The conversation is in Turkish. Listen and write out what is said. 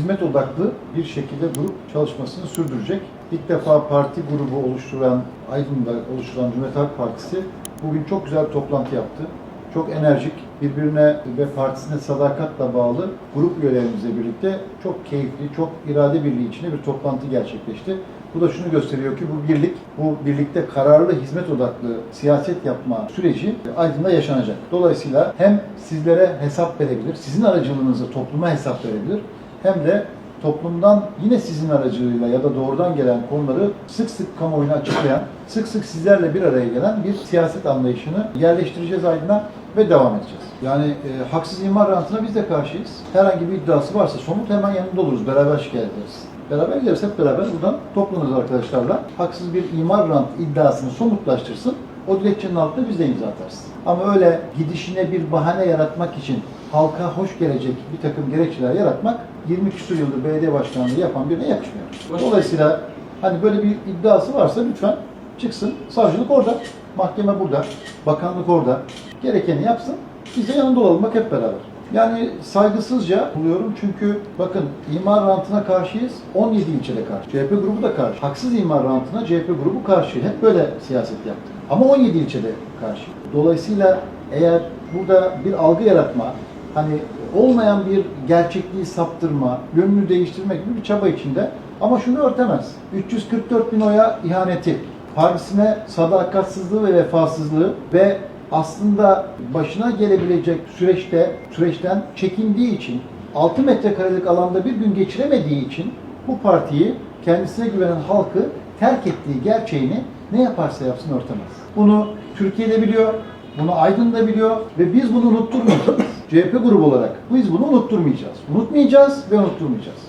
hizmet odaklı bir şekilde grup çalışmasını sürdürecek. İlk defa parti grubu oluşturan, Aydın'da oluşturan Cumhuriyet Halk Partisi bugün çok güzel bir toplantı yaptı. Çok enerjik, birbirine ve partisine sadakatle bağlı grup üyelerimizle birlikte çok keyifli, çok irade birliği içinde bir toplantı gerçekleşti. Bu da şunu gösteriyor ki bu birlik, bu birlikte kararlı hizmet odaklı siyaset yapma süreci Aydın'da yaşanacak. Dolayısıyla hem sizlere hesap verebilir, sizin aracılığınızla topluma hesap verebilir, hem de toplumdan yine sizin aracılığıyla ya da doğrudan gelen konuları sık sık kamuoyuna açıklayan, sık sık sizlerle bir araya gelen bir siyaset anlayışını yerleştireceğiz Aydın'a ve devam edeceğiz. Yani e, haksız imar rantına biz de karşıyız. Herhangi bir iddiası varsa somut hemen yanında oluruz, beraber şikayet ederiz. Beraber gideriz hep beraber buradan toplanırız arkadaşlarla. Haksız bir imar rant iddiasını somutlaştırsın. O dilekçenin altına biz de imza atarız. Ama öyle gidişine bir bahane yaratmak için halka hoş gelecek bir takım gerekçeler yaratmak 20 küsur yıldır belediye başkanlığı yapan birine yakışmıyor. Dolayısıyla hani böyle bir iddiası varsa lütfen çıksın. Savcılık orada, mahkeme burada, bakanlık orada. Gerekeni yapsın. Biz de yanında olalım bak hep beraber. Yani saygısızca buluyorum çünkü bakın imar rantına karşıyız. 17 ilçede karşı. CHP grubu da karşı. Haksız imar rantına CHP grubu karşı. Hep böyle siyaset yaptık. Ama 17 ilçede karşı. Dolayısıyla eğer burada bir algı yaratma, hani olmayan bir gerçekliği saptırma, yönünü değiştirme gibi bir çaba içinde ama şunu örtemez. 344 bin oya ihaneti, partisine sadakatsizliği ve vefasızlığı ve aslında başına gelebilecek süreçte süreçten çekindiği için 6 metrekarelik alanda bir gün geçiremediği için bu partiyi kendisine güvenen halkı terk ettiği gerçeğini ne yaparsa yapsın örtemez. Bunu Türkiye'de biliyor, bunu Aydın da biliyor ve biz bunu unutturmayacağız. CHP grubu olarak biz bunu unutturmayacağız. Unutmayacağız ve unutturmayacağız.